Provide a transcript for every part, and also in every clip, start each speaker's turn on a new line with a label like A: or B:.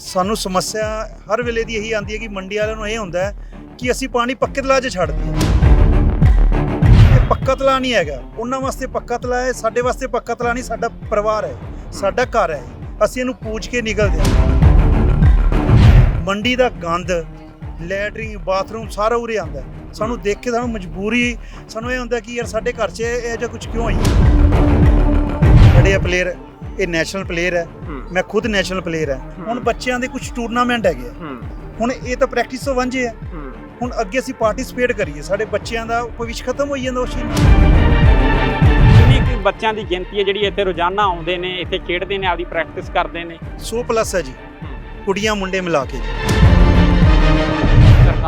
A: ਸਾਨੂੰ ਸਮੱਸਿਆ ਹਰ ਵੇਲੇ ਦੀ ਇਹੀ ਆਉਂਦੀ ਹੈ ਕਿ ਮੰਡੀ ਵਾਲਿਆਂ ਨੂੰ ਇਹ ਹੁੰਦਾ ਹੈ ਕਿ ਅਸੀਂ ਪਾਣੀ ਪੱਕੇ ਤਲਾਅ 'ਚ ਛੱਡ ਦਈਏ ਇਹ ਪੱਕਾ ਤਲਾਅ ਨਹੀਂ ਹੈਗਾ। ਉਹਨਾਂ ਵਾਸਤੇ ਪੱਕਾ ਤਲਾਅ ਹੈ, ਸਾਡੇ ਵਾਸਤੇ ਪੱਕਾ ਤਲਾਅ ਨਹੀਂ, ਸਾਡਾ ਪਰਿਵਾਰ ਹੈ, ਸਾਡਾ ਘਰ ਹੈ। ਅਸੀਂ ਇਹਨੂੰ ਪੂਜ ਕੇ ਨਿਕਲਦੇ ਹਾਂ। ਮੰਡੀ ਦਾ ਗੰਦ, ਲੈਟਰਿੰਗ, ਬਾਥਰੂਮ ਸਾਰਾ ਉਰੇ ਆਉਂਦਾ ਸਾਨੂੰ ਦੇਖ ਕੇ ਸਾਨੂੰ ਮਜਬੂਰੀ, ਸਾਨੂੰ ਇਹ ਹੁੰਦਾ ਕਿ ਯਾਰ ਸਾਡੇ ਘਰ 'ਚ ਇਹ ਜਿਹਾ ਕੁਝ ਕਿਉਂ ਹੋਈ ਜਿਹੜੇ ਪਲੇਅਰ ਇਹ ਨੈਸ਼ਨਲ ਪਲੇਅਰ ਹੈ। ਮੈਂ ਖੁਦ ਨੈਸ਼ਨਲ ਪਲੇਅਰ ਹੈ। ਹੁਣ ਬੱਚਿਆਂ ਦੇ ਕੁਝ ਟੂਰਨਾਮੈਂਟ ਹੈਗੇ ਆ। ਹੁਣ ਇਹ ਤਾਂ ਪ੍ਰੈਕਟਿਸ ਤੋਂ ਵਾਂਝੇ ਹੈ। ਹੁਣ ਅੱਗੇ ਅਸੀਂ ਪਾਰਟਿਸਿਪੇਟ ਕਰੀਏ। ਸਾਡੇ ਬੱਚਿਆਂ ਦਾ ਭਵਿੱਖ ਖਤਮ ਹੋਈ ਜਾਂਦਾ ਉਸ ਚੀਜ਼
B: ਬੱਚਿਆਂ ਦੀ ਗਿਣਤੀ ਹੈ ਜਿਹੜੀ ਇੱਥੇ ਰੋਜ਼ਾਨਾ ਆਉਂਦੇ ਨੇ ਇੱਥੇ ਖੇਡਦੇ ਨੇ ਆਪਦੀ ਪ੍ਰੈਕਟਿਸ ਕਰਦੇ ਨੇ।
A: 100 ਪਲੱਸ ਹੈ ਜੀ। ਕੁੜੀਆਂ ਮੁੰਡੇ ਮਿਲਾ ਕੇ ਜੀ।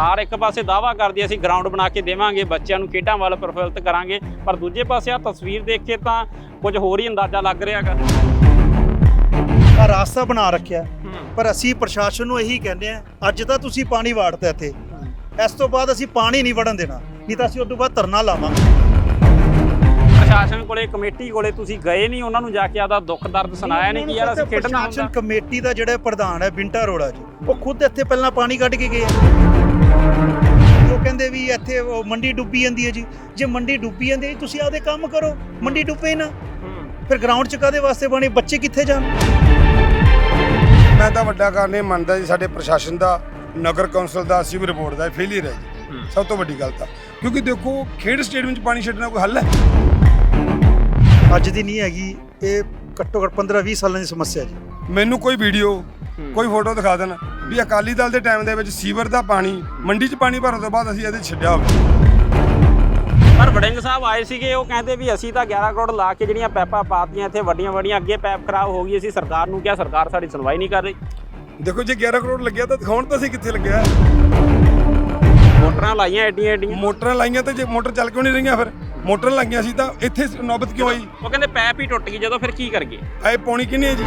B: ਸਰਕਾਰ ਇੱਕ ਪਾਸੇ ਦਾਵਾ ਕਰਦੀ ਹੈ ਅਸੀਂ ਗਰਾਊਂਡ ਬਣਾ ਕੇ ਦੇਵਾਂਗੇ ਬੱਚਿਆਂ ਨੂੰ ਖੇਡਾਂ ਵੱਲ ਪ੍ਰਫੁੱਲਤ ਕਰਾਂਗੇ ਪਰ ਦੂਜੇ ਪਾਸੇ ਆ ਤਸਵੀਰ ਦੇਖ ਕੇ ਤਾਂ ਕੁਝ ਹੋਰ ਹੀ ਅੰਦਾਜ਼ਾ ਲੱਗ ਰਿਹਾ ਹੈਗਾ।
A: ਆ ਰਾਸਤਾ ਬਣਾ ਰੱਖਿਆ ਪਰ ਅਸੀਂ ਪ੍ਰਸ਼ਾਸਨ ਨੂੰ ਇਹੀ ਕਹਿੰਦੇ ਆ ਅੱਜ ਤਾਂ ਤੁਸੀਂ ਪਾਣੀ ਵਾੜਤਾ ਇੱਥੇ। ਇਸ ਤੋਂ ਬਾਅਦ ਅਸੀਂ ਪਾਣੀ ਨਹੀਂ ਵੜਨ ਦੇਣਾ ਨਹੀਂ ਤਾਂ ਅਸੀਂ ਉਸ ਤੋਂ ਬਾਅਦ ਧਰਨਾ ਲਾਵਾਂਗੇ।
B: ਪ੍ਰਸ਼ਾਸਨ ਕੋਲੇ ਕਮੇਟੀ ਕੋਲੇ ਤੁਸੀਂ ਗਏ ਨਹੀਂ ਉਹਨਾਂ ਨੂੰ ਜਾ ਕੇ ਆਦਾ ਦੁੱਖ ਦਰਦ ਸੁਣਾਇਆ ਨਹੀਂ ਕਿ ਯਾਰ ਅਸੀਂ ਖੇਡਣਾ
A: ਪ੍ਰਸ਼ਾਸਨ ਕਮੇਟੀ ਦਾ ਜਿਹੜਾ ਪ੍ਰਧਾਨ ਹੈ ਬਿੰਟਾ ਅਰੋੜਾ ਜੀ ਉਹ ਖੁਦ ਇੱਥੇ ਪਹਿਲਾਂ ਪਾਣੀ ਕੱਢ ਕੇ ਗਏ ਆ। ਉਹ ਕਹਿੰਦੇ ਵੀ ਇੱਥੇ ਉਹ ਮੰਡੀ ਡੁੱਬੀ ਜਾਂਦੀ ਹੈ ਜੀ। ਜੇ ਮੰਡੀ ਡੁੱਬੀ ਜਾਂਦੀ ਹੈ ਤੁਸੀਂ ਆਪਦੇ ਕੰਮ ਕਰੋ ਮੰਡੀ ਡੁੱਬੇ ਨਾ। ਫਿਰ ਗਰਾਊਂਡ 'ਚ ਕਾਦੇ ਵਾਸਤੇ ਪਾਣੀ ਬੱਚੇ ਕਿੱਥੇ ਜਾਣ?
C: ਮੈਂ ਤਾਂ ਵੱਡਾ ਕਾਰਨ ਇਹ ਮੰਨਦਾ ਜੀ ਸਾਡੇ ਪ੍ਰਸ਼ਾਸਨ ਦਾ ਨਗਰ ਕੌਂਸਲ ਦਾ ਸਿਵਲ ਬੋਰਡ ਦਾ ਫੇਲਿਅਰ ਹੈ ਜੀ। ਸਭ ਤੋਂ ਵੱਡੀ ਗੱਲ ਤਾਂ। ਕਿਉਂਕਿ ਦੇਖੋ ਖੇਡ ਸਟੇਡੀਅਮ 'ਚ ਪਾਣੀ ਛੱਡਣਾ ਕੋਈ ਹੱਲ ਹੈ?
A: ਅੱਜ ਦੀ ਨਹੀਂ ਹੈਗੀ ਇਹ ਘੱਟੋ ਘੱਟ 15 20 ਸਾਲਾਂ ਦੀ ਸਮੱਸਿਆ ਜੀ।
C: ਮੈਨੂੰ ਕੋਈ ਵੀਡੀਓ ਕੋਈ ਫੋਟੋ ਦਿਖਾ ਦੇਣ। ਵੀ ਅਕਾਲੀ ਦਲ ਦੇ ਟਾਈਮ ਦੇ ਵਿੱਚ ਸੀਵਰ ਦਾ ਪਾਣੀ ਮੰਡੀ 'ਚ ਪਾਣੀ ਭਰਨ ਤੋਂ ਬਾਅਦ ਅਸੀਂ ਇਹਦੇ ਛੱਡਿਆ ਹੋਵੇ।
B: ਪਰ ਵੜਿੰਗ ਸਾਹਿਬ ਆਏ ਸੀਗੇ ਉਹ ਕਹਿੰਦੇ ਵੀ ਅਸੀਂ ਤਾਂ 11 ਕਰੋੜ ਲਾ ਕੇ ਜਿਹੜੀਆਂ ਪੈਪਾਂ ਪਾਤੀਆਂ ਇੱਥੇ ਵੱਡੀਆਂ ਵੱਡੀਆਂ ਅੱਗੇ ਪੈਪ ਖਰਾਬ ਹੋ ਗਈ ਅਸੀਂ ਸਰਕਾਰ ਨੂੰ ਕਿਹਾ ਸਰਕਾਰ ਸਾਡੀ ਸੁਣਵਾਈ ਨਹੀਂ ਕਰ ਰਹੀ।
C: ਦੇਖੋ ਜੇ 11 ਕਰੋੜ ਲੱਗਿਆ ਤਾਂ ਦਿਖਾਉਣ ਤਾਂ ਅਸੀਂ ਕਿੱਥੇ ਲੱਗਿਆ।
B: ਮੋਟਰਾਂ ਲਾਈਆਂ ਐਡੀਆਂ ਐਡੀਆਂ।
C: ਮੋਟਰਾਂ ਲਾਈਆਂ ਤੇ ਜੇ ਮੋਟਰ ਚੱਲ ਕਿਉਂ ਨਹੀਂ ਰਹੀਆਂ ਫਿਰ? ਮੋਟਰਾਂ ਲਾਈਆਂ ਸੀ ਤਾਂ ਇੱਥੇ ਨੌਬਤ ਕਿਉਂ ਆਈ?
B: ਉਹ ਕਹਿੰਦੇ ਪੈਪ ਹੀ ਟੁੱਟ ਗਈ ਜਦੋਂ ਫਿਰ ਕੀ ਕਰਗੇ
C: ਆਏ ਪੌਣੀ ਕਿੰਨੀ ਹੈ ਜੀ?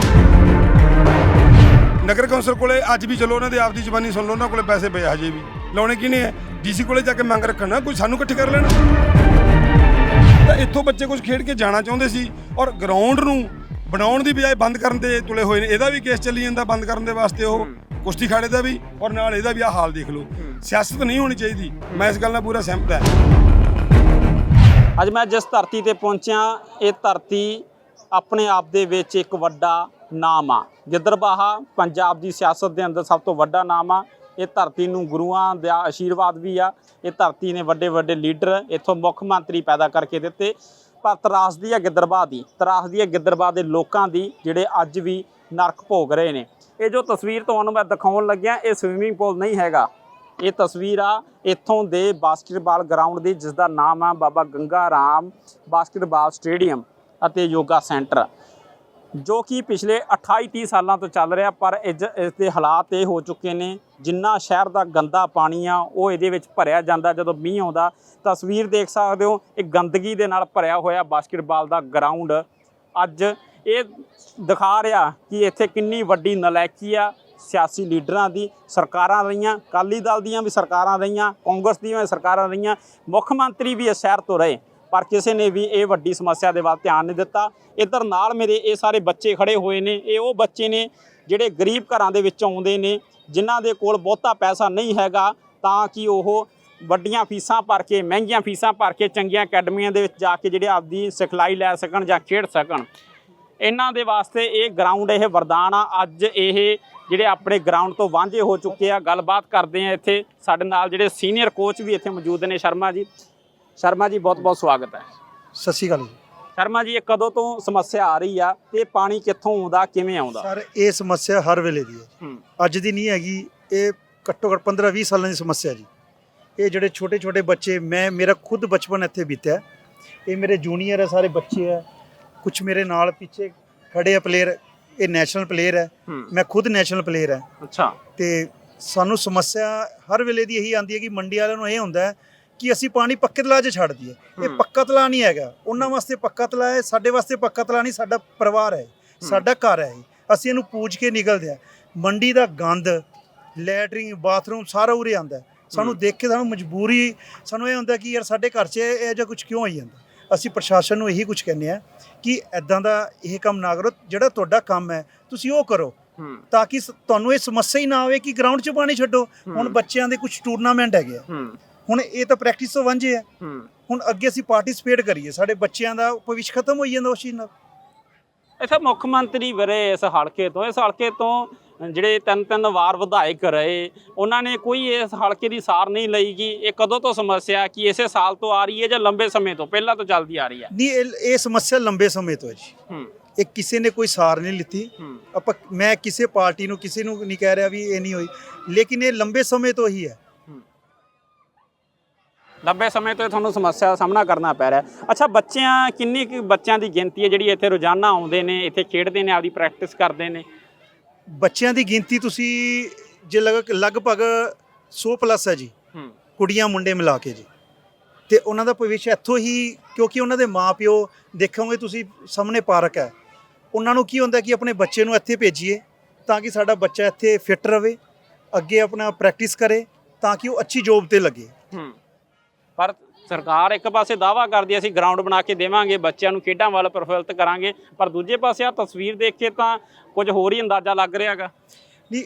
C: ਨਗਰ ਕੌਂਸਲ ਕੋਲੇ ਅੱਜ ਵੀ ਚਲੋ ਉਹਨਾਂ ਦੀ ਆਪਦੀ ਜ਼ਬਾਨੀ ਸੁਣ ਲਓ ਉਹਨਾਂ ਕੋਲੇ ਪੈਸੇ ਪਏ ਆ ਹਜੇ ਵੀ। ਲਾਉਣੇ ਕਿਹਨੇ ਹੈ ਡੀਸੀ ਕੋਲੇ ਜਾ ਕੇ ਮੰਗ ਰੱਖਣਾ ਕੋਈ ਸਾਨੂੰ ਇਕੱਠੇ ਕਰ ਲੈਣ। ਤਾਂ ਇੱਥੋਂ ਬੱਚੇ ਕੁਝ ਖੇਡ ਕੇ ਜਾਣਾ ਚਾਹੁੰਦੇ ਸੀ ਔਰ ਗਰਾਊਂਡ ਨੂੰ ਬਣਾਉਣ ਦੀ ਬਜਾਏ ਬੰਦ ਕਰਨ ਤੇ ਤੁਲੇ ਹੋਏ ਨੇ। ਇਹਦਾ ਵੀ ਕੇਸ ਚੱਲੀ ਜਾਂਦਾ ਬੰਦ ਕਰਨ ਦੇ ਵਾਸਤੇ ਉਹ ਕੁਸ਼ਤੀ ਖਾੜੇ ਦਾ ਵੀ ਔਰ ਨਾਲ ਇਹਦਾ ਵੀ ਆ ਹਾਲ ਦੇਖ ਲਓ। ਸਿਆਸਤ ਨਹੀਂ ਹੋਣੀ ਚਾਹੀਦੀ। ਮੈਂ ਇਸ ਗੱਲ ਨਾਲ ਪੂਰਾ ਸਹਿਮਤ ਹਾਂ।
B: ਅੱਜ ਮੈਂ ਜਿਸ ਧਰਤੀ ਤੇ ਪਹੁੰਚਿਆ ਇਹ ਧਰਤੀ ਆਪਣੇ ਆਪ ਦੇ ਵਿੱਚ ਇੱਕ ਵੱਡਾ ਨਾਮ ਆ। ਗਿੱਦਰਬਾਹਾ ਪੰਜਾਬ ਦੀ ਸਿਆਸਤ ਦੇ ਅੰਦਰ ਸਭ ਤੋਂ ਵੱਡਾ ਨਾਮ ਆ। ਇਹ ਧਰਤੀ ਨੂੰ ਗੁਰੂਆਂ ਦਾ ਆਸ਼ੀਰਵਾਦ ਵੀ ਆ। ਇਹ ਧਰਤੀ ਨੇ ਵੱਡੇ ਵੱਡੇ ਲੀਡਰ ਇੱਥੋਂ ਮੁੱਖ ਮੰਤਰੀ ਪੈਦਾ ਕਰਕੇ ਦਿੱਤੇ। ਪਰ ਤਰਾਸਦੀ ਆ ਗਿੱਦਰਬਾਹ ਦੀ। ਤਰਾਸਦੀ ਆ ਗਿੱਦਰਬਾਹ ਦੇ ਲੋਕਾਂ ਦੀ ਜਿਹੜੇ ਅੱਜ ਵੀ ਨਰਕ ਭੋਗ ਰਹੇ ਨੇ। ਇਹ ਜੋ ਤਸਵੀਰ ਤੁਹਾਨੂੰ ਮੈਂ ਦਿਖਾਉਣ ਲੱਗਿਆ, ਇਹ ਸਵੀਮਿੰਗ ਪੂਲ ਨਹੀਂ ਹੈਗਾ। ਇਹ ਤਸਵੀਰ ਆ ਇੱਥੋਂ ਦੇ ਬਾਸਕਟਬਾਲ ਗਰਾਊਂਡ ਦੀ ਜਿਸ ਦਾ ਨਾਮ ਆ ਬਾਬਾ ਗੰਗਾ ਰਾਮ ਬਾਸਕਟਬਾਲ ਸਟੇਡੀਅਮ ਅਤੇ ਯੋਗਾ ਸੈਂਟਰ। ਜੋ ਕਿ ਪਿਛਲੇ 28 30 ਸਾਲਾਂ ਤੋਂ ਚੱਲ ਰਿਹਾ, ਪਰ ਇਸ ਇਸ ਦੇ ਹਾਲਾਤ ਇਹ ਹੋ ਚੁੱਕੇ ਨੇ, ਜਿੰਨਾ ਸ਼ਹਿਰ ਦਾ ਗੰਦਾ ਪਾਣੀ ਆ, ਉਹ ਇਹਦੇ ਵਿੱਚ ਭਰਿਆ ਜਾਂਦਾ, ਜਦੋਂ ਮੀਂਹ ਆਉਂਦਾ, ਤਸਵੀਰ ਦੇਖ ਸਕਦੇ ਹੋ, ਇਹ ਗੰਦਗੀ ਦੇ ਨਾਲ ਭਰਿਆ ਹੋਇਆ ਬਾਸਕਟਬਾਲ ਦਾ ਗਰਾਊਂਡ। ਅੱਜ ਇਹ ਦਿਖਾ ਰਿਹਾ ਕਿ ਇੱਥੇ ਕਿੰਨੀ ਵੱਡੀ ਨਲਾਇਕੀ ਆ, ਸਿਆਸੀ ਲੀਡਰਾਂ ਦੀ, ਸਰਕਾਰਾਂ ਰਹੀਆਂ, ਅਕਾਲੀ ਦਲ ਦੀਆਂ ਵੀ ਸਰਕਾਰਾਂ ਰਹੀਆਂ, ਕਾਂਗਰਸ ਦੀਆਂ ਵੀ ਸਰਕਾਰਾਂ ਰਹੀਆਂ, ਮੁੱਖ ਮੰਤਰੀ ਵੀ ਇਸ ਸ਼ਹਿਰ ਤੋਂ ਰਹੇ। ਪਰ ਕਿਸੇ ਨੇ ਵੀ ਇਹ ਵੱਡੀ ਸਮੱਸਿਆ ਦੇ ਵੱਲ ਧਿਆਨ ਨਹੀਂ ਦਿੱਤਾ। ਇੱਧਰ ਨਾਲ ਮੇਰੇ ਇਹ ਸਾਰੇ ਬੱਚੇ ਖੜੇ ਹੋਏ ਨੇ। ਇਹ ਉਹ ਬੱਚੇ ਨੇ ਜਿਹੜੇ ਗਰੀਬ ਘਰਾਂ ਦੇ ਵਿੱਚ ਆਉਂਦੇ ਨੇ, ਜਿਨ੍ਹਾਂ ਦੇ ਕੋਲ ਬਹੁਤਾ ਪੈਸਾ ਨਹੀਂ ਹੈਗਾ, ਤਾਂ ਕਿ ਉਹ ਵੱਡੀਆਂ ਫੀਸਾਂ ਭਰ ਕੇ, ਮਹਿੰਗੀਆਂ ਫੀਸਾਂ ਭਰ ਕੇ ਚੰਗੀਆਂ ਅਕੈਡਮੀਆਂ ਦੇ ਵਿੱਚ ਜਾ ਕੇ ਜਿਹੜੇ ਆਪਦੀ ਸਿਖਲਾਈ ਲੈ ਸਕਣ ਜਾਂ ਖੇਡ ਸਕਣ। ਇਹਨਾਂ ਦੇ ਵਾਸਤੇ ਇਹ ਗਰਾਊਂਡ ਇਹ ਵਰਦਾਨ ਆ। ਅੱਜ ਇਹ ਜਿਹੜੇ ਆਪਣੇ ਗਰਾਊਂਡ ਤੋਂ ਵਾਂਝੇ ਹੋ ਚੁੱਕੇ ਆ। ਗੱਲਬਾਤ ਕਰਦੇ ਆ ਇੱਥੇ। ਸਾਡੇ ਨਾਲ ਜਿਹੜੇ ਸੀਨੀਅਰ ਕੋਚ ਵੀ ਇੱਥੇ ਮੌਜੂਦ ਨੇ ਸ਼ਰਮਾ ਜੀ। ਸ਼ਰਮਾ ਜੀ ਬਹੁਤ ਬਹੁਤ ਸਵਾਗਤ ਹੈ।
A: ਸਤਿ ਸ਼੍ਰੀ ਅਕਾਲ ਜੀ।
B: ਸ਼ਰਮਾ ਜੀ ਇਹ ਕਦੋਂ ਤੋਂ ਸਮੱਸਿਆ ਆ ਰਹੀ ਆ ਤੇ ਇਹ ਪਾਣੀ ਕਿੱਥੋਂ ਆਉਂਦਾ ਕਿਵੇਂ ਆਉਂਦਾ?
A: ਸਰ ਇਹ ਸਮੱਸਿਆ ਹਰ ਵੇਲੇ ਦੀ ਹੈ।
B: ਹੂੰ।
A: ਅੱਜ ਦੀ ਨਹੀਂ ਹੈਗੀ ਇਹ ਘੱਟੋ ਘੱਟ 15 20 ਸਾਲਾਂ ਦੀ ਸਮੱਸਿਆ ਜੀ। ਇਹ ਜਿਹੜੇ ਛੋਟੇ ਛੋਟੇ ਬੱਚੇ ਮੈਂ ਮੇਰਾ ਖੁਦ ਬਚਪਨ ਇੱਥੇ ਬੀਤਿਆ। ਇਹ ਮੇਰੇ ਜੂਨੀਅਰ ਹੈ ਸਾਰੇ ਬੱਚੇ ਹੈ ਕੁਝ ਮੇਰੇ ਨਾਲ ਪਿੱਛੇ ਖੜੇ ਆ ਪਲੇਅਰ ਇਹ ਨੈਸ਼ਨਲ ਪਲੇਅਰ ਹੈ
B: ਹੂੰ।
A: ਮੈਂ ਖੁਦ ਨੈਸ਼ਨਲ ਪਲੇਅਰ ਹੈ
B: ਅੱਛਾ।
A: ਤੇ ਸਾਨੂੰ ਸਮੱਸਿਆ ਹਰ ਵੇਲੇ ਦੀ ਇਹੀ ਆਉਂਦੀ ਹੈ ਕਿ ਮੰਡੀ ਵਾਲਿਆਂ ਨੂੰ ਇਹ ਹੁੰਦਾ ਹੈ ਕਿ ਅਸੀਂ ਪਾਣੀ ਪੱਕੇ ਤਲਾਅ 'ਚ ਛੱਡ ਦਈਏ। ਇਹ। ਪੱਕਾ ਤਲਾਅ ਨਹੀਂ ਹੈਗਾ। ਉਹਨਾਂ ਵਾਸਤੇ ਪੱਕਾ ਤਲਾਅ ਹੈ ਸਾਡੇ ਵਾਸਤੇ ਪੱਕਾ ਤਲਾਅ ਨਹੀਂ ਸਾਡਾ ਪਰਿਵਾਰ ਹੈ ਸਾਡਾ ਘਰ ਹੈ। ਅਸੀਂ ਇਹਨੂੰ ਪੂਜ ਕੇ ਨਿਕਲਦੇ ਹਾਂ। ਮੰਡੀ ਦਾ ਗੰਦ ਲੈਟਰਿੰਗ ਬਾਥਰੂਮ ਸਾਰਾ ਉਰੇ ਆਉਂਦਾ ਹੈ। ਸਾਨੂੰ। ਦੇਖ ਕੇ ਸਾਨੂੰ ਮਜਬੂਰੀ ਸਾਨੂੰ ਇਹ ਹੁੰਦਾ ਕਿ ਯਾਰ ਸਾਡੇ ਘਰ 'ਚ ਇਹ ਜਿਹਾ ਕੁਝ ਕਿਉਂ ਹੋਈ ਜਾਂਦਾ? ਅਸੀਂ ਪ੍ਰਸ਼ਾਸਨ ਨੂੰ ਇਹੀ ਕੁਝ ਕਹਿੰਦੇ ਆ ਕਿ ਐਦਾਂ ਦਾ ਇਹ ਕੰਮ ਨਾ ਕਰੋ। ਜਿਹੜਾ ਤੁਹਾਡਾ ਕੰਮ ਹੈ ਤੁਸੀਂ ਉਹ ਕਰੋ। ਤਾਂ ਕਿ ਤੁਹਾਨੂੰ ਇਹ ਸਮੱਸਿਆ ਹੀ ਨਾ ਆਵੇ ਕਿ ਗਰਾਊਂਡ 'ਚ ਪਾਣੀ ਛੱਡੋ। ਹੁਣ। ਬੱਚਿਆਂ ਦੇ ਕੁਝ ਟੂਰਨਾਮੈਂਟ ਹੈਗੇ ਆ। ਹੁਣ ਇਹ ਤਾਂ ਪ੍ਰੈਕਟਿਸ ਤੋਂ ਵਾਂਝੇ ਆ। ਹੁਣ ਅੱਗੇ ਅਸੀਂ ਪਾਰਟਿਸਿਪੇਟ ਕਰੀਏ ਸਾਡੇ ਬੱਚਿਆਂ ਦਾ ਭਵਿੱਖ ਖਤਮ ਹੋਈ ਜਾਂਦਾ ਉਸ ਚੀਜ਼ ਨਾਲ।
B: ਇੱਥੇ ਮੁੱਖ ਮੰਤਰੀ ਵਰੇ ਇਸ ਹਲਕੇ ਤੋਂ ਇਸ ਹਲਕੇ ਤੋਂ ਜਿਹੜੇ ਤਿੰਨ ਤਿੰਨ ਵਾਰ ਵਿਧਾਇਕ ਰਹੇ ਉਹਨਾਂ ਨੇ ਕੋਈ ਇਸ ਹਲਕੇ ਦੀ ਸਾਰ ਨਹੀਂ ਲਈ ਕਿ ਇਹ ਕਦੋਂ ਤੋਂ ਸਮੱਸਿਆ ਕਿ ਇਸੇ ਸਾਲ ਤੋਂ ਆ ਰਹੀ ਹੈ ਜਾਂ ਲੰਬੇ ਸਮੇਂ ਤੋਂ ਪਹਿਲਾਂ ਤੋਂ ਚੱਲਦੀ ਆ ਰਹੀ ਹੈ?
A: ਨਹੀਂ ਇਹ ਇਹ ਸਮੱਸਿਆ ਲੰਬੇ ਸਮੇਂ ਤੋਂ ਹੈ ਜੀ। ਇਹ ਕਿਸੇ ਨੇ ਕੋਈ ਸਾਰ ਨਹੀਂ ਲਿੱਤੀ। ਆਪਾਂ ਮੈਂ ਕਿਸੇ ਪਾਰਟੀ ਨੂੰ ਕਿਸੇ ਨੂੰ ਨਹੀਂ ਕਹਿ ਰਿਹਾ ਵੀ ਇਹ ਨਹੀਂ ਹੋਈ। ਲੇਕਿਨ ਇਹ ਲੰਬੇ ਸਮੇਂ ਤੋਂ ਹੀ ਹੈ।
B: ਲੰਬੇ ਸਮੇਂ ਤੋਂ ਇਹ ਤੁਹਾਨੂੰ ਸਮੱਸਿਆ ਦਾ ਸਾਹਮਣਾ ਕਰਨਾ ਪੈ ਰਿਹਾ ਹੈ। ਅੱਛਾ ਬੱਚਿਆਂ ਕਿੰਨੀ ਕੁ ਬੱਚਿਆਂ ਦੀ ਗਿਣਤੀ ਹੈ ਜਿਹੜੀ ਇੱਥੇ ਰੋਜ਼ਾਨਾ ਆਉਂਦੇ ਨੇ ਇੱਥੇ ਖੇਡਦੇ ਨੇ ਆਪਦੀ ਪ੍ਰੈਕਟਿਸ ਕਰਦੇ ਨੇ?
A: ਬੱਚਿਆਂ ਦੀ ਗਿਣਤੀ ਤੁਸੀਂ ਜੇ ਲਗ- ਲਗਭਗ 100 ਪਲੱਸ ਹੈ ਜੀ।
B: ਹੂੰ।
A: ਕੁੜੀਆਂ ਮੁੰਡੇ ਮਿਲਾ ਕੇ ਜੀ। ਤੇ ਉਹਨਾਂ ਦਾ ਭਵਿੱਖ ਇੱਥੋਂ ਹੀ ਕਿਉਂਕਿ ਉਹਨਾਂ ਦੇ ਮਾਪਿਓ ਦੇਖੋਗੇ ਤੁਸੀਂ ਸਾਹਮਣੇ ਪਾਰਕ ਹੈ। ਉਹਨਾਂ ਨੂੰ ਕੀ ਹੁੰਦਾ ਕਿ ਆਪਣੇ ਬੱਚੇ ਨੂੰ ਇੱਥੇ ਭੇਜੀਏ ਤਾਂ ਕਿ ਸਾਡਾ ਬੱਚਾ ਇੱਥੇ ਫਿੱਟ ਰਵੇ ਅੱਗੇ ਆਪਣਾ ਪ੍ਰੈਕਟਿਸ ਕਰੇ ਤਾਂ ਕਿ ਉਹ ਅੱਛੀ ਜੋਬ ਤੇ ਲੱਗੇ।
B: ਹੂੰ। ਪਰ ਸਰਕਾਰ ਇੱਕ ਪਾਸੇ ਦਾਵਾ ਕਰਦੀ ਹੈ ਅਸੀਂ ਗਰਾਊਂਡ ਬਣਾ ਕੇ ਦੇਵਾਂਗੇ ਬੱਚਿਆਂ ਨੂੰ ਖੇਡਾਂ ਵੱਲ ਪ੍ਰਫੁੱਲਤ ਕਰਾਂਗੇ ਪਰ ਦੂਜੇ ਪਾਸੇ ਆ ਤਸਵੀਰ ਦੇਖ ਕੇ ਤਾਂ ਕੁਝ ਹੋਰ ਹੀ ਅੰਦਾਜ਼ਾ ਲੱਗ ਰਿਹਾਗਾ
A: ਨਹੀਂ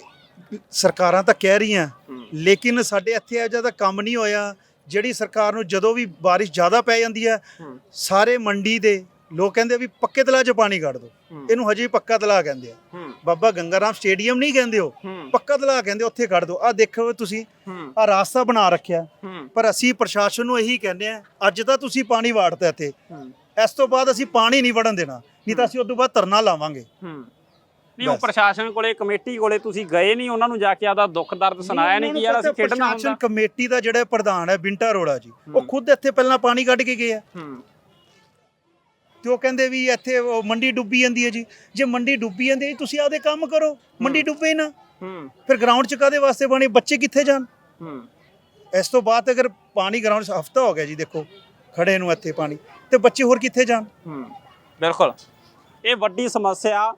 A: ਸਰਕਾਰਾਂ ਤਾਂ ਕਹਿ ਰਹੀਆਂ ਲੇਕਿਨ ਸਾਡੇ ਇੱਥੇ ਇਹੋ ਜਿਹਾ ਕੰਮ ਨਹੀਂ ਹੋਇਆ ਜਿਹੜੀ ਸਰਕਾਰ ਨੂੰ ਜਦੋਂ ਵੀ ਬਾਰਿਸ਼ ਜ਼ਿਆਦਾ ਪੈ ਜਾਂਦੀ ਹੈ ਸਾਰੇ ਮੰਡੀ ਦੇ ਲੋਕ ਕਹਿੰਦੇ ਵੀ ਪੱਕੇ ਤਲਾਅ 'ਚ ਪਾਣੀ ਕੱਢ ਦਿਓ ਇਹਨੂੰ ਹਜੇ ਵੀ ਪੱਕਾ ਤਲਾਅ ਕਹਿੰਦੇ ਆ। ਬਾਬਾ ਗੰਗਾ ਰਾਮ ਸਟੇਡੀਅਮ ਨਹੀਂ ਕਹਿੰਦੇ
B: ਹੂੰ।
A: ਪੱਕਾ ਤਲਾਅ ਕਹਿੰਦੇ ਉੱਥੇ ਕੱਢ ਦਿਓ ਆ ਦੇਖੋ ਤੁਸੀਂ ਆ ਰਾਸਤਾ ਬਣਾ ਰੱਖਿਆ। ਪਰ ਅਸੀਂ ਪ੍ਰਸ਼ਾਸਨ ਨੂੰ ਇਹੀ ਕਹਿੰਦੇ ਆ ਅੱਜ ਤਾਂ ਤੁਸੀਂ ਪਾਣੀ ਵਾੜਤਾ ਇੱਥੇ। ਇਸ ਤੋਂ ਬਾਅਦ ਅਸੀਂ ਪਾਣੀ ਨਹੀਂ ਵੜਨ ਦੇਣਾ। ਨਹੀਂ ਤਾਂ ਅਸੀਂ ਉਸ ਤੋਂ ਬਾਅਦ ਧਰਨਾ ਲਾਵਾਂਗੇ।
B: ਨਹੀਂ ਉਹ। ਪ੍ਰਸ਼ਾਸਨ ਕੋਲੇ ਕਮੇਟੀ ਕੋਲੇ ਤੁਸੀਂ ਗਏ ਨਹੀਂ ਉਹਨਾਂ ਨੂੰ ਜਾ ਕੇ ਆਦਾ ਦੁੱਖ ਦਰਦ ਸੁਣਾਇਆ ਨਹੀਂ ਕਿ ਯਾਰ ਅਸੀਂ ਖੇਡਣਾ
A: ਪ੍ਰਸ਼ਾਸਨ
B: ਹੁੰਦਾ
A: ਕਮੇਟੀ ਦਾ ਜਿਹੜਾ ਪ੍ਰਧਾਨ ਹੈ ਬਿੰਟਾ ਅਰੋੜਾ ਜੀ ਉਹ। ਖੁਦ ਇੱਥੇ ਪਹਿਲਾਂ ਪਾਣੀ ਕੱਢ ਕੇ ਗਏ ਆ। ਤੇ ਉਹ ਕਹਿੰਦੇ ਵੀ ਇੱਥੇ ਉਹ ਮੰਡੀ ਡੁੱਬੀ ਜਾਂਦੀ ਹੈ ਜੀ। ਜੇ ਮੰਡੀ ਡੁੱਬੀ ਜਾਂਦੀ ਹੈ ਤੁਸੀਂ ਆਪਦੇ ਕੰਮ ਕਰੋ ਮੰਡੀ ਡੁੱਬੇ ਨਾ।
B: ਹੂੰ।
A: ਫਿਰ ਗਰਾਊਂਡ 'ਚ ਕਾਦੇ ਵਾਸਤੇ ਪਾਣੀ ਬੱਚੇ ਕਿੱਥੇ ਜਾਣ?
B: ਹੂੰ।
A: ਇਸ ਤੋਂ ਬਾਅਦ ਅਗਰ ਪਾਣੀ ਗਰਾਊਂਡ 'ਚ ਹਫਤਾ ਹੋ ਗਿਆ ਜੀ ਦੇਖੋ ਖੜੇ ਨੂੰ ਇੱਥੇ ਪਾਣੀ ਤੇ ਬੱਚੇ ਹੋਰ ਕਿੱਥੇ ਜਾਣ?
B: ਹੂੰ। ਬਿਲਕੁਲ। ਇਹ ਵੱਡੀ ਸਮੱਸਿਆ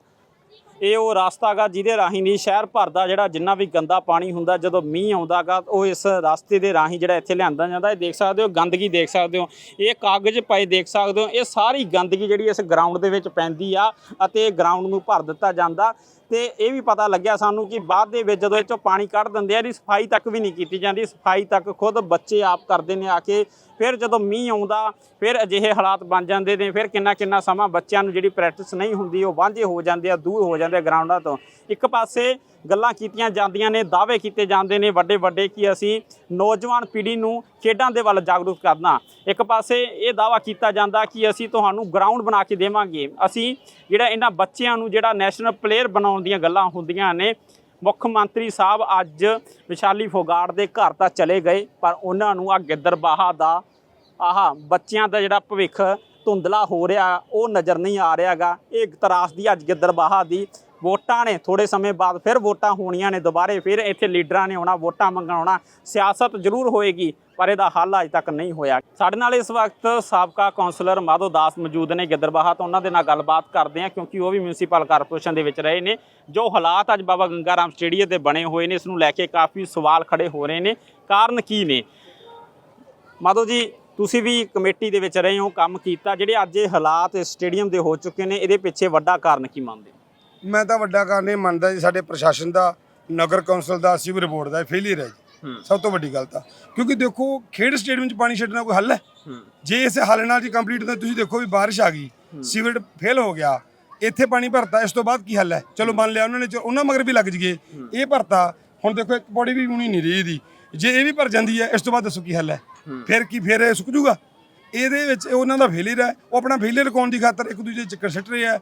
B: ਇਹ ਉਹ ਰਸਤਾ ਗਾ ਜਿਹਦੇ ਰਾਹੀਂ ਨਹੀਂ, ਸ਼ਹਿਰ ਭਰ ਦਾ ਜਿਹੜਾ ਜਿੰਨਾ ਵੀ ਗੰਦਾ ਪਾਣੀ ਹੁੰਦਾ, ਜਦੋਂ ਮੀਂਹ ਆਉਂਦਾਗਾ ਉਹ ਇਸ ਰਸਤੇ ਦੇ ਰਾਹੀਂ ਜਿਹੜਾ ਇੱਥੇ ਲਿਆਂਦਾ ਜਾਂਦਾ। ਇਹ ਦੇਖ ਸਕਦੇ ਹੋ, ਗੰਦਗੀ ਦੇਖ ਸਕਦੇ ਹੋ। ਇਹ ਕਾਗਜ਼ ਪਏ ਦੇਖ ਸਕਦੇ ਹੋ। ਇਹ ਸਾਰੀ ਗੰਦਗੀ ਜਿਹੜੀ ਇਸ ਗਰਾਊਂਡ ਦੇ ਵਿੱਚ ਪੈਂਦੀ ਆ ਅਤੇ ਗਰਾਊਂਡ ਨੂੰ ਭਰ ਦਿੱਤਾ ਜਾਂਦਾ। ਤੇ ਇਹ ਵੀ ਪਤਾ ਲੱਗਿਆ ਸਾਨੂੰ ਕਿ ਬਾਅਦ ਦੇ ਵਿੱਚ ਜਦੋਂ ਇਹ ਚੋਂ ਪਾਣੀ ਕੱਢ ਦਿੰਦੇ ਆ, ਇਹਦੀ ਸਫ਼ਾਈ ਤੱਕ ਵੀ ਨਹੀਂ ਕੀਤੀ ਜਾਂਦੀ। ਸਫ਼ਾਈ ਤੱਕ ਖੁਦ ਬੱਚੇ ਆਪ ਕਰਦੇ ਨੇ ਆ ਕੇ ਫਿਰ ਜਦੋਂ ਮੀਂਹ ਆਉਂਦਾ, ਫਿਰ ਅਜਿਹੇ ਹਾਲਾਤ ਬਣ ਜਾਂਦੇ ਨੇ, ਫਿਰ ਕਿੰਨਾ ਕਿੰਨਾ ਸਮਾਂ ਬੱਚਿਆਂ ਨੂੰ ਜਿਹੜੀ ਪ੍ਰੈਕਟਿਸ ਨਹੀਂ ਹੁੰਦੀ, ਉਹ ਵਾਂਝੇ ਹੋ ਜਾਂਦੇ ਆ, ਦੂਰ ਹੋ ਜਾਂਦੇ ਆ ਗਰਾਊਂਡਾਂ ਤੋਂ। ਇੱਕ ਪਾਸੇ ਗੱਲਾਂ ਕੀਤੀਆਂ ਜਾਂਦੀਆਂ ਨੇ, ਦਾਅਵੇ ਕੀਤੇ ਜਾਂਦੇ ਨੇ, ਵੱਡੇ ਵੱਡੇ ਕਿ ਅਸੀਂ ਨੌਜਵਾਨ ਪੀੜ੍ਹੀ ਨੂੰ ਖੇਡਾਂ ਦੇ ਵੱਲ ਜਾਗਰੂਕ ਕਰਨਾ। ਇੱਕ ਪਾਸੇ ਇਹ ਦਾਅਵਾ ਕੀਤਾ ਜਾਂਦਾ ਕਿ ਅਸੀਂ ਤੁਹਾਨੂੰ ਗਰਾਊਂਡ ਬਣਾ ਕੇ ਦੇਵਾਂਗੇ। ਅਸੀਂ ਜਿਹੜਾ ਇਹਨਾਂ ਬੱਚਿਆਂ ਨੂੰ ਜਿਹੜਾ ਨੈਸ਼ਨਲ ਪਲੇਅਰ ਬਣਾਉਣ ਦੀਆਂ ਗੱਲਾਂ ਹੁੰਦੀਆਂ ਨੇ, ਮੁੱਖ ਮੰਤਰੀ ਸਾਹਿਬ ਅੱਜ ਵਿਸ਼ਾਲੀ ਫੋਗਾੜ ਦੇ ਘਰ ਤਾਂ ਚਲੇ ਗਏ, ਪਰ ਉਹਨਾਂ ਨੂੰ ਆ ਗਿੱਦਰਬਾਹਾ ਦਾ ਆਹ ਬੱਚਿਆਂ ਦਾ ਜਿਹੜਾ ਭਵਿੱਖ ਧੁੰਦਲਾ ਹੋ ਰਿਹਾ, ਉਹ ਨਜ਼ਰ ਨਹੀਂ ਆ ਰਿਹਾਗਾ। ਇਹ ਤਰਾਸ ਦੀ ਅੱਜ ਗਿੱਦਰਬਾਹਾ ਦੀ ਵੋਟਾਂ ਨੇ। ਥੋੜੇ ਸਮੇਂ ਬਾਅਦ ਫਿਰ ਵੋਟਾਂ ਹੋਣੀਆਂ ਨੇ ਦੁਬਾਰੇ, ਫਿਰ ਇੱਥੇ ਲੀਡਰਾਂ ਨੇ ਆਉਣਾ, ਵੋਟਾਂ ਮੰਗਣ ਆਉਣਾ ਸਿਆਸਤ ਜ਼ਰੂਰ ਹੋਏਗੀ, ਪਰ ਇਹਦਾ ਹੱਲ ਅਜੇ ਤੱਕ ਨਹੀਂ ਹੋਇਆ। ਸਾਡੇ ਨਾਲ ਇਸ ਵਕਤ ਸਾਬਕਾ ਕੌਂਸਲਰ ਮਾਧੋ ਦਾਸ ਮੌਜੂਦ ਨੇ ਗਿੱਦਰਬਾਹਾ ਤੋਂ। ਉਹਨਾਂ ਦੇ ਨਾਲ ਗੱਲਬਾਤ ਕਰਦੇ ਹਾਂ, ਕਿਉਂਕਿ ਉਹ ਵੀ ਮਿਊਨਿਸਪਲ ਕਾਰਪੋਰੇਸ਼ਨ ਦੇ ਵਿੱਚ ਰਹੇ ਨੇ। ਜੋ ਹਾਲਾਤ ਅੱਜ ਬਾਬਾ ਗੰਗਾ ਰਾਮ ਸਟੇਡੀਅਮ ਦੇ ਬਣੇ ਹੋਏ ਨੇ, ਇਸ ਨੂੰ ਲੈ ਕੇ ਕਾਫੀ ਸਵਾਲ ਖੜੇ ਹੋ ਰਹੇ ਨੇ। ਕਾਰਨ ਕੀ ਨੇ? ਮਾਧੋ ਜੀ ਤੁਸੀਂ ਵੀ ਕਮੇਟੀ ਦੇ ਵਿੱਚ ਰਹੇ ਹੋ ਕੰਮ ਕੀਤਾ ਜਿਹੜੇ ਅੱਜ ਇਹ ਹਾਲਾਤ ਇਸ ਸਟੇਡੀਅਮ ਦੇ ਹੋ ਚੁੱਕੇ ਨੇ ਇਹਦੇ ਪਿੱਛੇ ਵੱਡਾ ਕਾਰਨ ਕੀ ਮੰਨਦੇ ਹੋ?
C: ਮੈਂ ਤਾਂ ਵੱਡਾ ਕਾਰਨ ਇਹ ਮੰਨਦਾ ਜੀ ਸਾਡੇ ਪ੍ਰਸ਼ਾਸਨ ਦਾ ਨਗਰ ਕੌਂਸਲ ਦਾ ਸਿਵਰ ਬੋਰਡ ਦਾ ਫੇਲਿਅਰ ਹੈ ਜੀ। ਸਭ ਤੋਂ ਵੱਡੀ ਗੱਲ ਤਾਂ। ਕਿਉਂਕਿ ਦੇਖੋ ਖੇਡ ਸਟੇਡੀਅਮ 'ਚ ਪਾਣੀ ਛੱਡਣਾ ਕੋਈ ਹੱਲ ਹੈ? ਜੇ ਇਸ ਹੱਲ ਨਾਲ ਜੀ ਕੰਪਲੀਟ ਹੁੰਦਾ ਤੁਸੀਂ ਦੇਖੋ ਵੀ ਬਾਰਿਸ਼ ਆ ਗਈ ਸੀਵਰ ਫੇਲ ਹੋ ਗਿਆ ਇੱਥੇ ਪਾਣੀ ਭਰਤਾ ਇਸ ਤੋਂ ਬਾਅਦ ਕੀ ਹੱਲ ਹੈ? ਚਲੋ ਮੰਨ ਲਿਆ ਉਹਨਾਂ ਨੇ ਉਹਨਾਂ ਮਗਰ ਵੀ ਲੱਗ ਜਗੇ ਇਹ ਭਰਤਾ ਹੁਣ ਦੇਖੋ ਇੱਕ ਬੋਡੀ ਵੀ ਉਣੀ ਨਹੀਂ ਰਹੀ ਇਹਦੀ। ਜੇ ਇਹ ਵੀ ਭਰ ਜਾਂਦੀ ਹੈ ਇਸ ਤੋਂ ਬਾਅਦ ਦੱਸੋ ਕੀ ਹੱਲ ਹੈ। ਫਿਰ ਕੀ ਫਿਰ ਇਹ ਸੁੱਕ ਜੂਗਾ ਇਹਦੇ ਵਿੱਚ ਉਹਨਾਂ ਦਾ ਫੇਲਿਅਰ ਹੈ। ਉਹ ਆਪਣਾ ਫੇਲਿਅਰ ਰਕਾਉਣ ਦੀ ਖਾਤਰ ਇੱਕ ਦੂਜੇ ਚੱਕਰ ਸੱਟ ਰਹੇ ਆ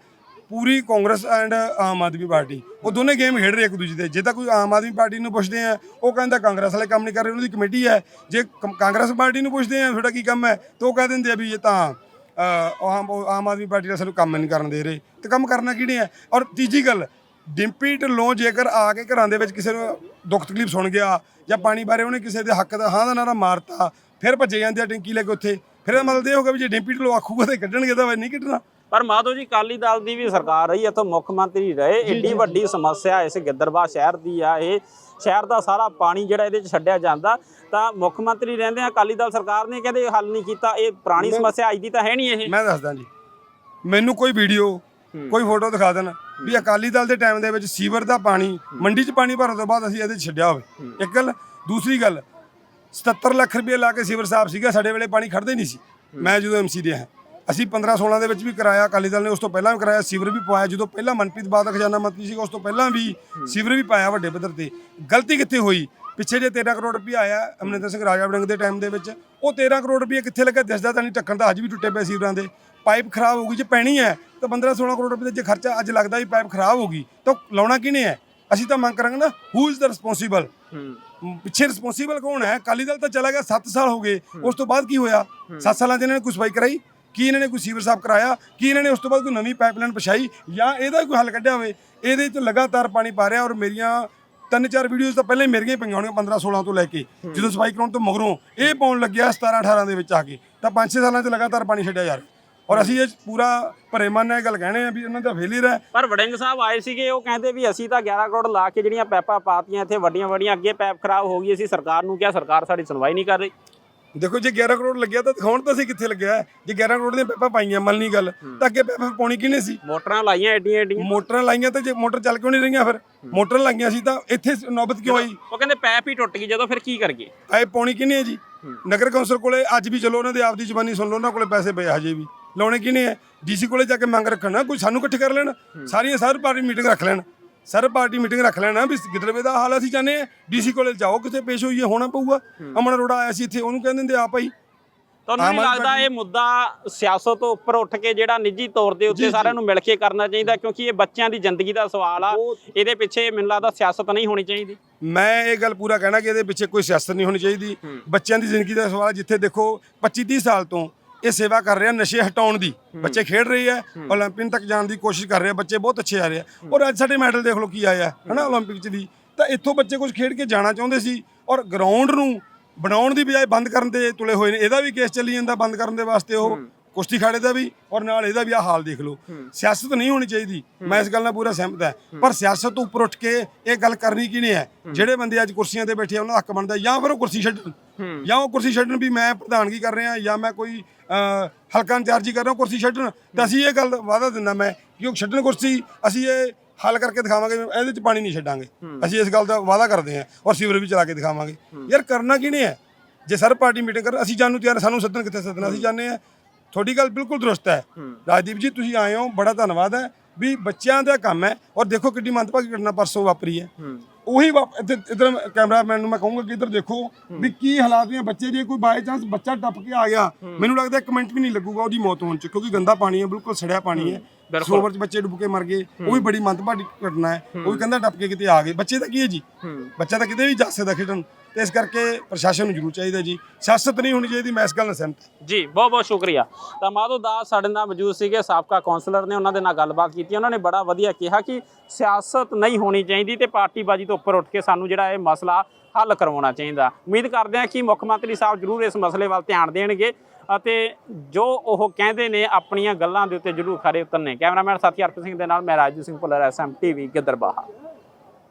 C: ਪੂਰੀ ਕਾਂਗਰਸ ਐਂਡ ਆਮ ਆਦਮੀ ਪਾਰਟੀ। ਉਹ ਦੋਨੇ ਗੇਮ ਖੇਡ ਰਹੇ ਇੱਕ ਦੂਜੇ ਦੇ। ਜੇ ਤਾਂ ਕੋਈ ਆਮ ਆਦਮੀ ਪਾਰਟੀ ਨੂੰ ਪੁੱਛਦੇ ਆ ਉਹ ਕਹਿੰਦਾ ਕਾਂਗਰਸ ਵਾਲੇ ਕੰਮ ਨਹੀਂ ਕਰ ਰਹੇ ਉਹਨਾਂ ਦੀ ਕਮੇਟੀ ਹੈ। ਜੇ ਕਮ- ਕਾਂਗਰਸ ਪਾਰਟੀ ਨੂੰ ਪੁੱਛਦੇ ਆ ਤੁਹਾਡਾ ਕੀ ਕੰਮ ਹੈ? ਤਾਂ ਉਹ ਕਹਿ ਦਿੰਦੇ ਆ ਵੀ ਇਹ ਤਾਂ ਅ, ਆਮ ਆਮ ਆਦਮੀ ਪਾਰਟੀ ਦਾ ਸਾਨੂੰ ਕੰਮ ਨਹੀਂ ਕਰਨ ਦੇ ਰਹੇ। ਤੇ ਕੰਮ ਕਰਨਾ ਕਿਹਨੇ ਹੈ? ਔਰ ਤੀਜੀ ਗੱਲ ਡਿੰਪੀ ਢਿੱਲੋਂ ਜੇਕਰ ਆ ਕੇ ਘਰਾਂ ਦੇ ਵਿੱਚ ਕਿਸੇ ਨੂੰ ਦੁੱਖ ਤਕਲੀਫ ਸੁਣ ਗਿਆ ਜਾਂ ਪਾਣੀ ਬਾਰੇ ਉਹਨੇ ਕਿਸੇ ਦੇ ਹੱਕ ਦਾ ਹਾਂ ਦਾ ਨਾਰਾ ਮਾਰਤਾ ਫਿਰ ਭੱਜੇ ਜਾਂਦੇ ਆ ਟੈਂਕੀ ਲੈ ਕੇ ਉੱਥੇ। ਫਿਰ ਇਹਦਾ ਮਤਲਬ ਇਹ ਹੋਗਾ ਵੀ ਜੇ ਡਿੰਪੀ ਢਿੱਲੋਂ ਆਖੂਗਾ ਤਾਂ ਕੱਢਣਗੇ ਤਾਂ ਨਹੀਂ ਕੱਢਣਾ।
B: ਪਰ ਮਾਧੋ ਜੀ ਕਾਲੀ ਦਲ ਦੀ ਵੀ ਸਰਕਾਰ ਰਹੀ ਇੱਥੋਂ ਮੁੱਖ ਮੰਤਰੀ ਰਹੇ। ਏਡੀ ਵੱਡੀ ਸਮੱਸਿਆ ਇਸ ਗਿੱਦਰਬਾ ਸ਼ਹਿਰ ਦੀ ਆ ਇਹ ਸ਼ਹਿਰ ਦਾ ਸਾਰਾ ਪਾਣੀ ਜਿਹੜਾ ਇਹਦੇ ਚ ਛੱਡਿਆ ਜਾਂਦਾ। ਤਾਂ ਮੁੱਖ ਮੰਤਰੀ ਰਹਿੰਦੇ ਆ ਅਕਾਲੀ ਦਲ ਸਰਕਾਰ ਨੇ ਕਹਿੰਦੇ ਹੱਲ ਨਹੀਂ ਕੀਤਾ। ਇਹ ਪੁਰਾਣੀ ਸਮੱਸਿਆ ਅੱਜ ਦੀ ਤਾਂ ਹੈ ਨਹੀਂ ਇਹ।
C: ਮੈਂ ਦੱਸਦਾ ਜੀ। ਮੈਨੂੰ ਕੋਈ ਵੀਡੀਓ ਕੋਈ ਫੋਟੋ ਦਿਖਾ ਦੇਣ। ਵੀ ਅਕਾਲੀ ਦਲ ਦੇ ਟਾਈਮ ਦੇ ਵਿੱਚ ਸੀਵਰ ਦਾ ਪਾਣੀ, ਮੰਡੀ 'ਚ ਪਾਣੀ ਭਰਨ ਤੋਂ ਬਾਅਦ ਅਸੀਂ ਇਹਦੇ 'ਚ ਛੱਡਿਆ ਹੋਵੇ। ਇੱਕ ਗੱਲ, ਦੂਸਰੀ ਗੱਲ 77 ਲੱਖ ਰੁਪਏ ਲਾ ਕੇ ਸੀਵਰ ਸਾਹਿਬ ਸੀਗਾ, ਸਾਡੇ ਵੇਲੇ ਪਾਣੀ ਖੜਦਾ ਨਹੀਂ ਸੀ। ਮੈਂ ਜਦੋਂ ਐਮਸੀ ਰਿਹਾ ਅਸੀਂ 15 16 ਦੇ ਵਿੱਚ ਵੀ ਕਰਾਇਆ, ਅਕਾਲੀ ਦਲ ਨੇ ਉਸ ਤੋਂ ਪਹਿਲਾਂ ਵੀ ਕਰਾਇਆ, ਸੀਵਰ ਵੀ ਪਾਇਆ ਜਦੋਂ ਪਹਿਲਾਂ ਮਨਪ੍ਰੀਤ ਬਾਦਲ ਖਜ਼ਾਨਾ ਮੰਤਰੀ ਸੀਗਾ, ਉਸ ਤੋਂ ਪਹਿਲਾਂ ਵੀ ਸੀਵਰ ਵੀ ਪਾਇਆ ਵੱਡੇ ਪੱਧਰ ਤੇ। ਗਲਤੀ ਕਿੱਥੇ ਹੋਈ? ਪਿੱਛੇ ਜੇ 13 ਕਰੋੜ ਰੁਪਏ ਆਇਆ ਅਮਰਿੰਦਰ ਸਿੰਘ ਰਾਜਾ ਵੜਿੰਗ ਦੇ ਟਾਈਮ ਦੇ ਵਿੱਚ, ਉਹ 13 ਕਰੋੜ ਰੁਪਏ ਕਿੱਥੇ ਲੱਗਾ? ਦਿਸਦਾ ਤਾਂ ਨਹੀਂ ਟੱਕਣ ਦਾ ਅੱਜ ਵੀ ਟੁੱਟੇ ਪਏ ਸੀਵਰਾਂ ਦੇ। ਪਾਈਪ ਖਰਾਬ ਹੋ ਗਈ ਜੇ ਪੈਣੀ ਹੈ ਤਾਂ 15 16 ਕਰੋੜ ਰੁਪਏ ਦਾ ਜੇ ਖਰਚਾ ਅੱਜ ਲੱਗਦਾ ਵੀ ਪਾਈਪ ਖਰਾਬ ਹੋ ਗਈ ਤਾਂ ਲਾਉਣਾ ਕਿਹਨੇ ਹੈ? ਅਸੀਂ ਤਾਂ ਮੰਗ ਕਰਾਂਗੇ ਨਾ ਹੂ ਇਜ਼ ਦਾ ਰਿਸਪੌਂਸੀਬਲ ਪਿੱਛੇ ਰਿਸਪੌਂਸੀਬਲ ਕੌਣ ਹੈ? ਅਕਾਲੀ ਦਲ ਤਾਂ ਚਲਾ ਗਿਆ 7 ਸਾਲ ਹੋ ਗਏ। ਉਸ ਤੋਂ ਬਾਅਦ ਕੀ ਹੋਇਆ? 7 ਸਾਲਾਂ 'ਚ ਇਹਨਾਂ ਨੇ ਕੋਈ ਸਫ਼ਾਈ ਕਰਾਈ? ਕੀ ਇਹਨਾਂ ਨੇ ਕੋਈ ਸੀਵਰ ਸਾਫ਼ ਕਰਾਇਆ? ਕੀ ਇਹਨਾਂ ਨੇ ਉਸ ਤੋਂ ਬਾਅਦ ਕੋਈ ਨਵੀਂ ਪਾਈਪਲਾਈਨ ਪਛਾਈ? ਜਾਂ ਇਹਦਾ ਕੋਈ ਹੱਲ ਕੱਢਿਆ ਹੋਵੇ? ਇਹਦੇ 'ਚ ਲਗਾਤਾਰ ਪਾਣੀ ਪਾ ਰਿਹਾ ਔਰ ਮੇਰੀਆਂ ਤਿੰਨ ਚਾਰ ਵੀਡੀਓਜ਼ ਤਾਂ ਪਹਿਲਾਂ ਹੀ ਮੇਰੀਆਂ ਹੀ ਪਈਆਂ ਹੋਣੀਆਂ 15 16 ਤੋਂ ਲੈ ਕੇ। ਜਦੋਂ ਸਫ਼ਾਈ ਕਰਾਉਣ ਤੋਂ ਮਗਰੋਂ ਇਹ ਪਾਉਣ ਲੱਗਿਆ 17 18 ਦੇ ਵਿੱਚ ਆ ਕੇ। ਤਾਂ 5-6 ਸਾਲਾਂ 'ਚ ਲਗਾਤਾਰ ਪਾਣੀ ਛੱਡਿਆ ਜਾ ਰਿਹਾ ਔਰ ਅਸੀਂ ਇਹ ਪੂਰਾ ਭਰੇ ਮਨ ਨਾਲ ਇਹ ਗੱਲ ਕਹਿਣੇ ਆ ਵੀ ਇਹਨਾਂ ਦਾ ਫੇਲੀਅਰ ਹੈ।
B: ਪਰ ਵੜਿੰਗ ਸਾਹਿਬ ਆਏ ਸੀਗੇ ਉਹ ਕਹਿੰਦੇ ਵੀ ਅਸੀਂ ਤਾਂ 11 ਕਰੋੜ ਲਾ ਕੇ ਜਿਹੜੀਆਂ ਪੈਪਾਂ ਪਾਤੀਆਂ ਇੱਥੇ ਵੱਡੀਆਂ ਵੱਡੀਆਂ ਅੱਗੇ ਪੈਪ ਖਰਾਬ ਹੋ ਗਈ ਅਸੀਂ ਸਰਕਾਰ ਨੂੰ ਕਿਹਾ ਸਰਕਾਰ ਸਾਡੀ ਸੁਣਵਾਈ ਨਹੀਂ ਕਰ ਰਹੀ।
C: ਦੇਖੋ ਜੇ 11 ਕਰੋੜ ਲੱਗਿਆ ਤਾਂ ਦਿਖਾਉਣ ਤਾਂ ਅਸੀਂ ਕਿੱਥੇ ਲੱਗਿਆ ਹੈ। ਜੇ 11 ਕਰੋੜ ਦੀਆਂ ਪੈਪਾਂ ਪਾਈਆਂ ਮੰਨਣੀ ਗੱਲ ਤਾਂ ਅੱਗੇ ਪੈਪਾਂ ਪਾਉਣੀ ਕਿਹਨੇ ਸੀ?
B: ਮੋਟਰਾਂ ਲਾਈਆਂ ਐਡੀਆਂ ਐਡੀਆਂ।
C: ਮੋਟਰਾਂ ਲਾਈਆਂ ਤਾਂ ਜੇ ਮੋਟਰ ਚੱਲ ਕਿਉਂ ਨਹੀਂ ਰਹੀਆਂ ਫਿਰ? ਮੋਟਰਾਂ ਲਾਈਆਂ ਸੀ ਤਾਂ ਇੱਥੇ ਨੌਬਤ ਕਿਉਂ ਆਈ?
B: ਉਹ ਕਹਿੰਦੇ ਪੈਪ ਹੀ ਟੁੱਟ ਗਈ ਜਦੋਂ ਫਿਰ ਕੀ ਕਰਗੇ
C: ਆਏ ਪਾਉਣੀ ਕਿਹਨੇ ਹੈ ਜੀ? ਨਗਰ ਕੌਂਸਲ ਕੋਲੇ ਅੱਜ ਵੀ ਚਲੋ ਉਹਨਾਂ ਦੀ ਆਪਦੀ ਜ਼ਬਾਨੀ ਸੁਣ ਲਓ ਉਹਨਾਂ ਕੋਲੇ ਪੈਸੇ ਪਏ ਆ ਹਜੇ ਵੀ। ਲਾਉਣੇ ਕਿਹਨੇ ਹੈ ਡੀਸੀ ਕੋਲੇ ਜਾ ਕੇ ਮੰਗ ਰੱਖਣਾ ਕੋਈ ਸਾਨੂੰ ਇਕੱਠੇ ਕਰ ਲੈਣ। ਸਾਰੀਆਂ ਸਰ ਪਾਰਟੀ ਮੀਟਿੰਗ ਰੱਖ ਲੈਣ। ਸਰ ਪਾਰਟੀ ਮੀਟਿੰਗ ਰੱਖ ਲੈਣਾ ਵੀ ਗਿੱਦੜਵੇ ਦਾ ਹਾਲ ਅਸੀਂ ਚਾਹੁੰਦੇ ਆ। ਡੀਸੀ ਕੋਲੇ ਜਾਓ ਕਿਤੇ ਪੇਸ਼ ਹੋਈਏ ਹੋਣਾ ਪਊਗਾ। ਅਮਨ ਅਰੋੜਾ ਆਇਆ ਸੀ ਇੱਥੇ ਉਹਨੂੰ ਕਹਿੰਦੇ ਆ ਭਾਈ
B: ਤੁਹਾਨੂੰ ਨਹੀਂ ਲੱਗਦਾ ਇਹ ਮੁੱਦਾ ਸਿਆਸਤ ਤੋਂ ਉੱਪਰ ਉੱਠ ਕੇ ਜਿਹੜਾ ਨਿੱਜੀ ਤੌਰ ਦੇ ਉੱਤੇ ਸਾਰਿਆਂ ਨੂੰ ਮਿਲ ਕੇ ਕਰਨਾ ਚਾਹੀਦਾ ਕਿਉਂਕਿ ਇਹ ਬੱਚਿਆਂ ਦੀ ਜ਼ਿੰਦਗੀ ਦਾ ਸਵਾਲ ਆ। ਇਹਦੇ ਪਿੱਛੇ ਮੈਨੂੰ ਲੱਗਦਾ ਸਿਆਸਤ ਨਹੀਂ ਹੋਣੀ ਚਾਹੀਦੀ।
C: ਮੈਂ ਇਹ ਗੱਲ ਪੂਰਾ ਕਹਿਣਾ ਕਿ ਇਹਦੇ ਪਿੱਛੇ ਕੋਈ ਸਿਆਸਤ ਨਹੀਂ ਹੋਣੀ ਚਾਹੀਦੀ। ਬੱਚਿਆਂ ਦੀ ਜ਼ਿੰਦਗੀ ਦਾ ਸਵਾਲ ਜਿੱਥੇ ਦੇਖੋ 25 30 ਸਾਲ ਤੋਂ ਇਹ ਸੇਵਾ ਕਰ ਰਹੇ ਆ ਨਸ਼ੇ ਹਟਾਉਣ ਦੀ ਬੱਚੇ ਖੇਡ ਰਹੇ ਆ 올림픽 ਤੱਕ ਜਾਣ ਦੀ ਕੋਸ਼ਿਸ਼ ਕਰ ਰਹੇ ਆ ਬੱਚੇ ਬਹੁਤ ਅੱਛੇ ਆ ਰਹੇ ਆ ਔਰ ਅੱਜ ਸਾਡੇ ਮੈਡਲ ਦੇਖ ਲਓ ਕੀ ਆਇਆ ਹਨਾ 올림픽 'ਚ ਵੀ ਤਾਂ ਇੱਥੋਂ ਬੱਚੇ ਕੁਝ ਖੇਡ ਕੇ ਜਾਣਾ ਚਾਹੁੰਦੇ ਸੀ ਔਰ ਗਰਾਊਂਡ ਨੂੰ ਬਣਾਉਣ ਦੀ ਬਜਾਏ ਬੰਦ ਕਰਨ ਤੇ ਤੁਲੇ ਹੋਏ ਨੇ ਇਹਦਾ ਵੀ ਕੇਸ ਚੱਲੀ ਜਾਂਦਾ ਬੰਦ ਕਰਨ ਦੇ ਵਾਸਤੇ ਉਹ ਕੁਸ਼ਤੀ ਖਾੜੇ ਦਾ ਵੀ ਔਰ ਨਾਲ ਇਹਦਾ ਵੀ ਆ ਹਾਲ ਦੇਖ ਲਓ ਸਿਆਸਤ ਨਹੀਂ ਹੋਣੀ ਚਾਹੀਦੀ ਮੈਂ ਇਸ ਗੱਲ ਨਾਲ ਪੂਰਾ ਸਹਿਮਤ ਹਾਂ ਪਰ ਸਿਆਸਤ ਤੋਂ ਉੱਪਰ ਉੱਠ ਕੇ ਇਹ ਗੱਲ ਕਰਨੀ ਕਿਹਨੇ ਹੈ ਜਿਹੜੇ ਬੰਦੇ ਅੱਜ ਕੁਰਸੀਆਂ ਤੇ ਬੈਠੇ ਆ ਉਹਨਾਂ ਦਾ ਹੱਕ ਬਣਦਾ ਜਾਂ ਫਿਰ ਉਹ ਕੁਰਸੀ ਛੱਡਣ ਜਾਂ ਉਹ ਕੁਰਸੀ ਛੱਡਣ ਵੀ ਮੈਂ ਪ੍ਰਧਾਨਗੀ ਕਰ ਰਿਹਾ ਜਾਂ ਮੈਂ ਕੋਈ ਹਲਕਾ ਇੰਚਾਰਜੀ ਕਰ ਰਿਹਾ ਕੁਰਸੀ ਛੱਡਣ। ਤਾਂ ਅਸੀਂ ਇਹ ਗੱਲ ਵਾਅਦਾ ਦਿੰਦਾ ਮੈਂ ਕਿ ਉਹ ਛੱਡਣ ਕੁਰਸੀ ਅਸੀਂ ਇਹ ਹੱਲ ਕਰਕੇ ਦਿਖਾਵਾਂਗੇ ਇਹਦੇ 'ਚ ਪਾਣੀ ਨਹੀਂ ਛੱਡਾਂਗੇ। ਅਸੀਂ ਇਸ ਗੱਲ ਦਾ ਵਾਅਦਾ ਕਰਦੇ ਹਾਂ ਔਰ ਸੀਵਰ ਵੀ ਚਲਾ ਕੇ ਦਿਖਾਵਾਂਗੇ। ਯਾਰ ਕਰਨਾ ਕਿਹਨੇ ਹੈ? ਜੇ ਸਰ ਪਾਰਟੀ ਮੀਟਿੰਗ ਕਰ ਅਸੀਂ ਜਾਣੂ ਤਿਆਰ ਸਾਨੂੰ ਸੱਦਣ ਕਿੱਥੇ ਸੱਦਣਾ ਅਸੀਂ ਜਾਣਦੇ ਹਾਂ। ਤੁਹਾਡੀ ਗੱਲ ਬਿਲਕੁਲ ਦਰੁਸਤ ਹੈ। ਰਾਜਦੀਪ ਜੀ ਤੁਸੀਂ ਆਏ ਹੋ ਬੜਾ ਧੰਨਵਾਦ ਹੈ ਵੀ ਬੱਚਿਆਂ ਦਾ ਕੰਮ ਹੈ। ਔਰ ਦੇਖੋ ਕਿੰਨੀ ਮੰਦਭਾਗੀ ਘਟਨਾ ਪਰਸੋਂ ਵਾਪਰੀ ਹੈ। ਉਹੀ ਵਾਪ- ਇੱਧਰ ਇੱਧਰ ਕੈਮਰਾਮੈਨ ਨੂੰ ਮੈਂ ਕਹੂੰਗਾ ਕਿ ਇੱਧਰ ਦੇਖੋ ਵੀ ਕੀ ਹਾਲਾਤ ਨੇ ਬੱਚੇ ਜੇ ਕੋਈ ਬਾਈ ਚਾਂਸ ਬੱਚਾ ਟੱਪ ਕੇ ਆ ਗਿਆ ਮੈਨੂੰ ਲੱਗਦਾ ਇੱਕ ਮਿੰਟ ਵੀ ਨਹੀਂ ਲੱਗੂਗਾ ਉਹਦੀ ਮੌਤ ਹੋਣ ਚ ਕਿਉਂਕਿ ਗੰਦਾ ਪਾਣੀ ਹੈ ਬਿਲਕੁਲ ਸੜਿਆ ਪਾਣੀ ਹੈ। ਸਰੋਵਰ ਚ ਬੱਚੇ ਡੁੱਬ ਕੇ ਮਰ ਗਏ ਉਹ ਵੀ ਬੜੀ ਮੰਦਭਾਗੀ ਘਟਨਾ ਹੈ। ਉਹ ਵੀ ਕਹਿੰਦਾ ਟੱਪ ਕੇ ਕਿਤੇ ਆ ਗਏ। ਬੱਚੇ ਦਾ ਕੀ ਹੈ ਜੀ? ਬੱਚਾ ਤਾਂ ਕਿਤੇ ਵੀ ਜਾ ਸਕਦਾ ਖੇਡਣ। ਤੇ ਇਸ ਕਰਕੇ ਪ੍ਰਸ਼ਾਸਨ ਨੂੰ ਜ਼ਰੂਰ ਚਾਹੀਦਾ ਜੀ। ਸਿਆਸਤ ਨਹੀਂ ਹੋਣੀ ਚਾਹੀਦੀ ਮੈਂ ਇਸ ਗੱਲ ਨਾਲ ਸਹਿਮਤ।
B: ਜੀ ਬਹੁਤ ਬਹੁਤ ਸ਼ੁਕਰੀਆ। ਤਾਂ ਮਾਧੋ ਦਾਸ ਸਾਡੇ ਨਾਲ ਮੌਜੂਦ ਸੀਗੇ। ਸਾਬਕਾ ਕੌਂਸਲਰ ਨੇ ਉਹਨਾਂ ਦੇ ਨਾਲ ਗੱਲਬਾਤ ਕੀਤੀ। ਉਹਨਾਂ ਨੇ ਬੜਾ ਵਧੀਆ ਕਿਹਾ ਕਿ ਸਿਆਸਤ ਨਹੀਂ ਹੋਣੀ ਚਾਹੀਦੀ ਤੇ ਪਾਰਟੀਬਾਜ਼ੀ ਤੋਂ ਉੱਪਰ ਉੱਠ ਕੇ ਸਾਨੂੰ ਜਿਹੜਾ ਇਹ ਮਸਲਾ ਹੱਲ ਕਰਵਾਉਣਾ ਚਾਹੀਦਾ। ਉਮੀਦ ਕਰਦੇ ਹਾਂ ਕਿ ਮੁੱਖ ਮੰਤਰੀ ਸਾਹਿਬ ਜ਼ਰੂਰ ਇਸ ਮਸਲੇ ਵੱਲ ਧਿਆਨ ਦੇਣਗੇ। ਅਤੇ ਜੋ ਉਹ ਕਹਿੰਦੇ ਨੇ ਆਪਣੀਆਂ ਗੱਲਾਂ ਦੇ ਉੱਤੇ ਜ਼ਰੂਰ ਖਰੇ ਉਤਰਨੇ। ਕੈਮਰਾਮੈਨ ਸਾਥੀ ਹਰਪ੍ਰੀਤ ਸਿੰਘ ਦੇ ਨਾਲ ਮੈਂ ਰਾਜੂ ਸਿੰਘ ਭੁੱਲਰ ਐਸਐਮ ਟੀਵੀ ਗਿੱਦਰਬਾਹਾ